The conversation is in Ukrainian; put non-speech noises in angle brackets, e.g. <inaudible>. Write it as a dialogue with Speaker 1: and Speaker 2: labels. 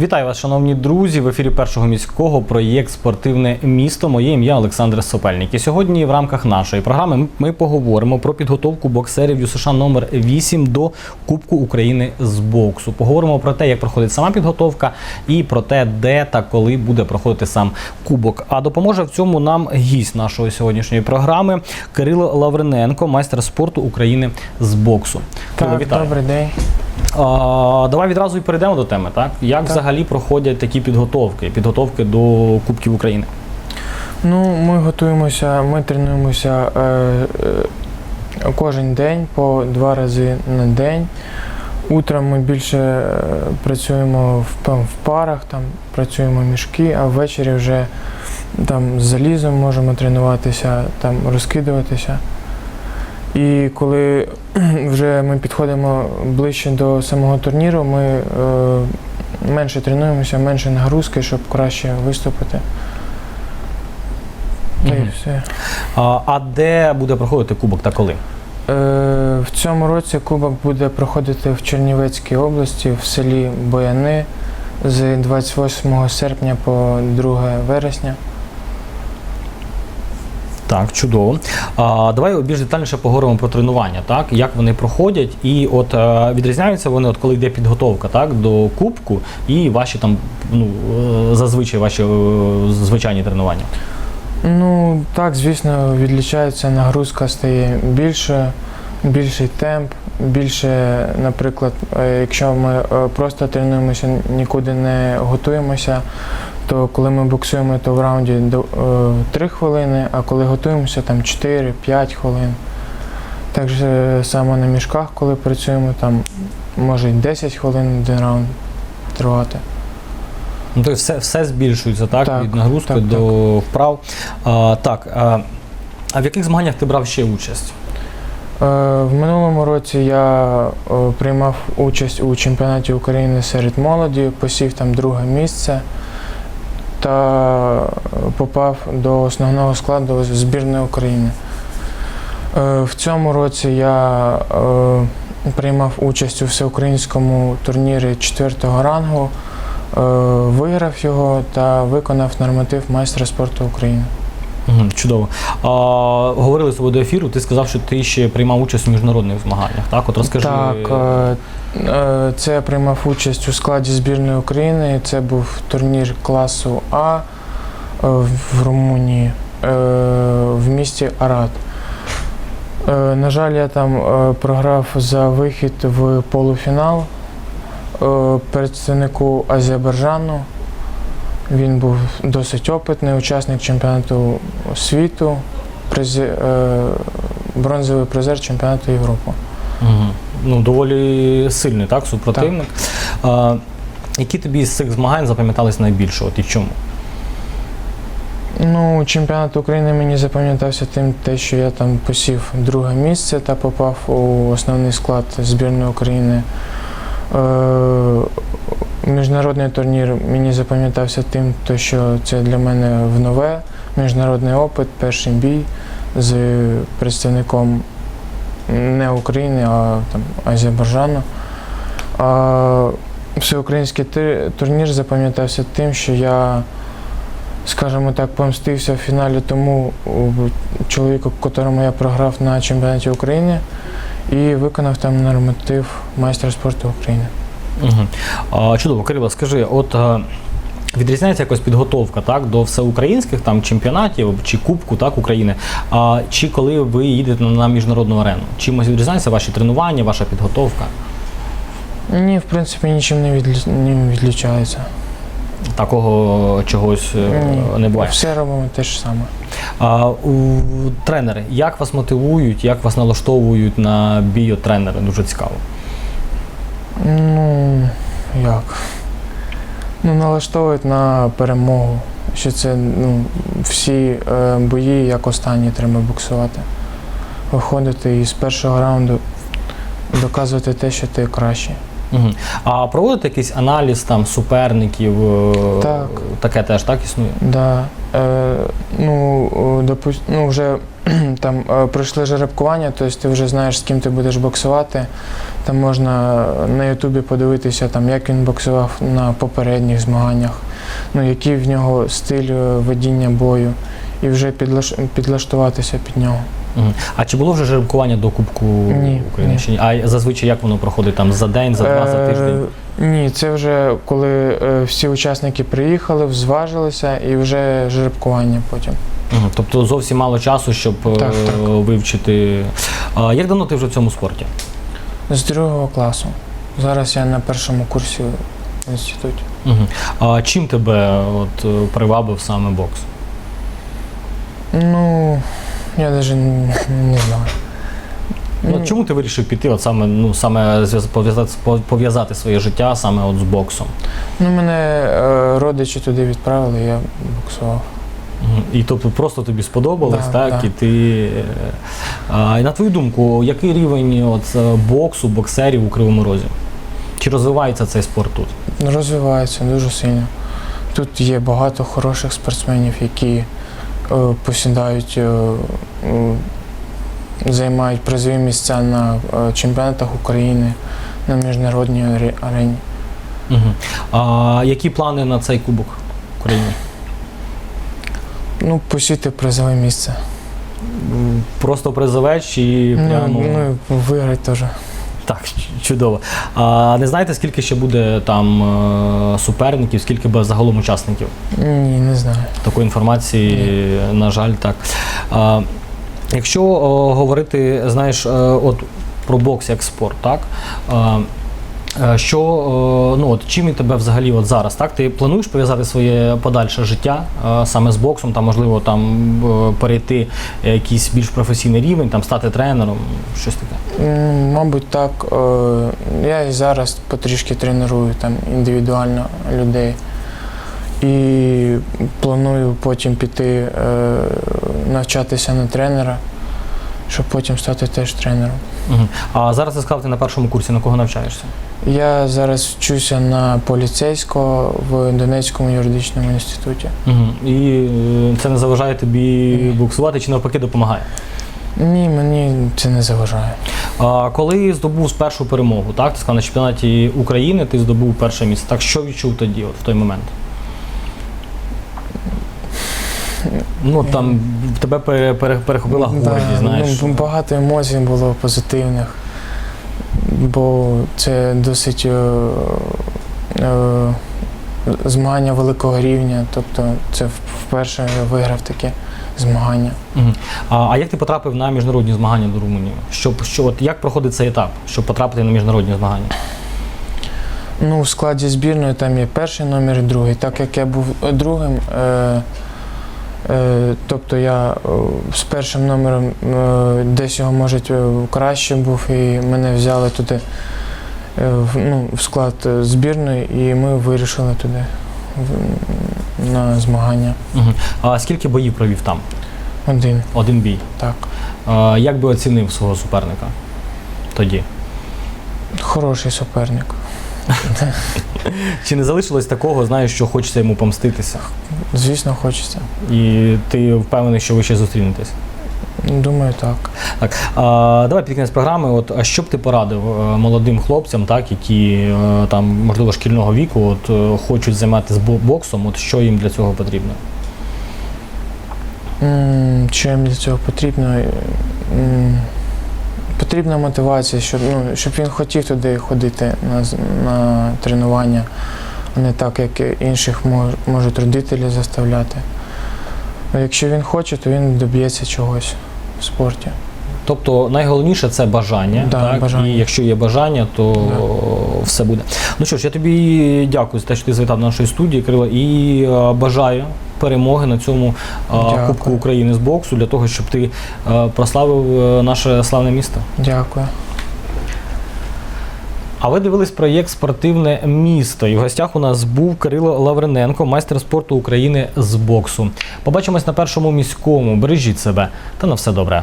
Speaker 1: Вітаю вас, шановні друзі. В ефірі першого міського проєкт Спортивне місто. Моє ім'я Олександр Сопельник. І сьогодні в рамках нашої програми ми- поговоримо про підготовку боксерів ЮСШ номер 8 до Кубку України з боксу. Поговоримо про те, як проходить сама підготовка, і про те, де та коли буде проходити сам кубок. А допоможе в цьому нам гість нашої сьогоднішньої програми Кирило Лавриненко, майстер спорту України з боксу. Кирило,
Speaker 2: Так,
Speaker 1: вітаю.
Speaker 2: добрий день.
Speaker 1: Давай відразу і перейдемо до теми. Так як взагалі проходять такі підготовки, підготовки до Кубків України?
Speaker 2: Ну, ми готуємося, ми тренуємося е, е, кожен день по два рази на день. Утром ми більше е, працюємо в, там, в парах, там працюємо мішки, а ввечері вже там з залізом можемо тренуватися, там розкидуватися. І коли <clears throat> вже ми підходимо ближче до самого турніру, ми е, менше тренуємося, менше нагрузки, щоб краще виступити. Та й
Speaker 1: Мгм.
Speaker 2: все.
Speaker 1: А, а де буде проходити кубок та коли?
Speaker 2: Е, в цьому році кубок буде проходити в Чернівецькій області в селі Бояни з 28 серпня по 2 вересня.
Speaker 1: Так, чудово. А, давай більш детальніше поговоримо про тренування, так як вони проходять, і от е, відрізняються вони, от коли йде підготовка, так до кубку, і ваші там ну е, зазвичай ваші е, звичайні тренування.
Speaker 2: Ну так, звісно, відлічається нагрузка стає більше, більший темп, більше, наприклад, якщо ми просто тренуємося, нікуди не готуємося, то коли ми боксуємо, то в раунді 3 хвилини, а коли готуємося, там 4-5 хвилин. Так же само на мішках, коли працюємо, там може й 10 хвилин один раунд тривати.
Speaker 1: Ну, тобто все, все збільшується, так,
Speaker 2: Так,
Speaker 1: від нагрузки
Speaker 2: так,
Speaker 1: до вправ. А, так, а, а в яких змаганнях ти брав ще участь?
Speaker 2: Е, В минулому році я е, приймав участь у чемпіонаті України серед молоді, посів там друге місце та попав до основного складу збірної України. Е, В цьому році я е, приймав участь у всеукраїнському турнірі четвертого рангу, е, виграв його та виконав норматив майстра спорту України.
Speaker 1: Угу, чудово. А, говорили з тобою до ефіру, ти сказав, що ти ще приймав участь у міжнародних змаганнях. Так, от розкажи.
Speaker 2: Так, е, е, це я приймав участь у складі збірної України. Це був турнір класу А е, в Румунії е, в місті Арат. Е, На жаль, я там е, програв за вихід в полуфінал е, представнику Азербайджану. Він був досить опитний учасник чемпіонату світу, е, бронзовий призер чемпіонату Європи.
Speaker 1: Угу. Ну, доволі сильний, так, супротивник. А, які тобі з цих змагань запам'ятались найбільше? От і чому?
Speaker 2: Ну, чемпіонат України мені запам'ятався тим, те, що я там посів друге місце та попав у основний склад збірної України. Е, міжнародний турнір мені запам'ятався тим, то, що це для мене в нове міжнародний опит, перший бій з представником не України, а там, Азербайджану. А всеукраїнський турнір запам'ятався тим, що я скажімо так, помстився в фіналі тому чоловіку, котрому я програв на чемпіонаті України, і виконав там норматив майстра спорту України.
Speaker 1: Угу. А, чудово, Кирило, скажи, от відрізняється якось підготовка так, до всеукраїнських там, чемпіонатів чи Кубку так, України, а, чи коли ви їдете на міжнародну арену? Чимось відрізняються ваші тренування, ваша підготовка?
Speaker 2: Ні, в принципі, нічим не, відлі... не відлічається.
Speaker 1: Такого чогось е,
Speaker 2: Ні,
Speaker 1: не буває.
Speaker 2: Все робимо те ж саме.
Speaker 1: А, у, тренери, як вас мотивують, як вас налаштовують на бій от тренери? Дуже цікаво.
Speaker 2: Ну, як? Ну, налаштовують на перемогу. Що це ну, всі е, бої, як останні, треба боксувати. Виходити і з першого раунду доказувати те, що ти кращий.
Speaker 1: Угу. А проводите якийсь аналіз там суперників? е,
Speaker 2: Так.
Speaker 1: Таке теж так існує?
Speaker 2: Да. Е, ну, допу- ну, вже <clears throat> там е, пройшли жеребкування, тобто ти вже знаєш, з ким ти будеш боксувати. Там можна на Ютубі подивитися, там, як він боксував на попередніх змаганнях, ну, який в нього стиль е, ведіння бою, і вже підлаш... підлаштуватися під нього.
Speaker 1: А чи було вже жеребкування до Кубку
Speaker 2: Ні,
Speaker 1: України?
Speaker 2: ні.
Speaker 1: А зазвичай як воно проходить там за день, за два, за
Speaker 2: Е,
Speaker 1: тиждень?
Speaker 2: Ні, це вже коли е, всі учасники приїхали, зважилися і вже жеребкування потім.
Speaker 1: Тобто зовсім мало часу, щоб е,
Speaker 2: Так, так.
Speaker 1: вивчити. А як давно ти вже в цьому спорті?
Speaker 2: З другого класу. Зараз я на першому курсі в інституті.
Speaker 1: Мгм. А чим тебе от, е, привабив саме бокс?
Speaker 2: Ну, я навіть не, не знаю.
Speaker 1: Ну,
Speaker 2: Ну,
Speaker 1: чому ти вирішив піти, от саме, ну, саме пов'язати, пов'язати своє життя саме от з боксом?
Speaker 2: Ну, мене е, родичі туди відправили, я боксував.
Speaker 1: І тобто просто тобі сподобалось,
Speaker 2: Да,
Speaker 1: так?
Speaker 2: да.
Speaker 1: І ти. е, А, і на твою думку, який рівень от, е, боксу, боксерів у Кривому Розі? Чи розвивається цей спорт тут?
Speaker 2: Розвивається дуже сильно. Тут є багато хороших спортсменів, які е, посідають, е, е, займають призові місця на е, чемпіонатах України, на міжнародній арені.
Speaker 1: Угу. А які плани на цей Кубок України?
Speaker 2: Ну, посіти призове місце.
Speaker 1: Просто призовець чи прямо.
Speaker 2: Ну, ну виграти теж.
Speaker 1: Так, чудово. А не знаєте, скільки ще буде там е, суперників, скільки буде загалом учасників?
Speaker 2: Ні, не знаю.
Speaker 1: Такої інформації, на жаль, так. А, якщо о, говорити, знаєш, е, от про бокс як спорт, так? А, що, е, ну, от, чим він тебе взагалі от зараз? Так? Ти плануєш пов'язати своє подальше життя е, саме з боксом, там, можливо, там, е, перейти якийсь більш професійний рівень, там, стати тренером, щось таке?
Speaker 2: Мабуть, так. Е, Я і зараз потрішки треную там індивідуально людей. І планую потім піти е, навчатися на тренера, щоб потім стати теж тренером.
Speaker 1: Угу. А зараз ти сказав, ти на першому курсі на кого навчаєшся?
Speaker 2: Я зараз вчуся на поліцейського в Донецькому юридичному інституті.
Speaker 1: Угу. І е, це не заважає тобі буксувати чи навпаки допомагає?
Speaker 2: Ні, мені це не заважає.
Speaker 1: А коли здобув першу перемогу, так ти сказав на чемпіонаті України, ти здобув перше місце. Так що відчув тоді, от в той момент? Ну там тебе пере, пере, перехопила гордість, знаєш.
Speaker 2: ну, багато емоцій було позитивних, бо це досить е, е, змагання великого рівня. Тобто це вперше я виграв таке змагання.
Speaker 1: А, а як ти потрапив на міжнародні змагання до Румунії? Щоб, що, от, як проходить цей етап, щоб потрапити на міжнародні змагання?
Speaker 2: Ну, у складі збірної там є перший номер і другий. Так як я був е, другим, е, тобто я е, з першим номером е, десь його, може, е, краще був, і мене взяли туди е, в, ну, в склад е, збірної, і ми вирішили туди на змагання.
Speaker 1: Угу. А скільки боїв провів там?
Speaker 2: Один.
Speaker 1: Один бій.
Speaker 2: Так.
Speaker 1: А, як би оцінив свого суперника тоді?
Speaker 2: Хороший суперник. <laughs>
Speaker 1: Чи не залишилось такого, знаєш, що хочеться йому помститися?
Speaker 2: Звісно, хочеться.
Speaker 1: І ти впевнений, що ви ще зустрінетесь?
Speaker 2: Думаю, так.
Speaker 1: Так, а, давай під кінець програми. От а що б ти порадив е, молодим хлопцям, так, які е, там, можливо, шкільного віку, от е, хочуть займатися бо- боксом, от що їм для цього потрібно?
Speaker 2: Що їм для цього потрібно? Потрібна мотивація, щоб, ну, щоб він хотів туди ходити на, на тренування, а не так, як інших мож, можуть родителі заставляти. А якщо він хоче, то він доб'ється чогось в спорті.
Speaker 1: Тобто найголовніше це бажання.
Speaker 2: Да,
Speaker 1: так?
Speaker 2: бажання.
Speaker 1: І якщо є бажання, то
Speaker 2: Да.
Speaker 1: все буде. Ну що ж, я тобі дякую за те, що ти завітав до нашої студії, Кирило, і е, бажаю перемоги на цьому е,
Speaker 2: Дякую.
Speaker 1: Кубку України з боксу для того, щоб ти е, прославив е, наше славне місто.
Speaker 2: Дякую.
Speaker 1: А ви дивились проєкт Спортивне місто. І в гостях у нас був Кирило Лавриненко, майстер спорту України з боксу. Побачимось на першому міському. Бережіть себе та на все добре.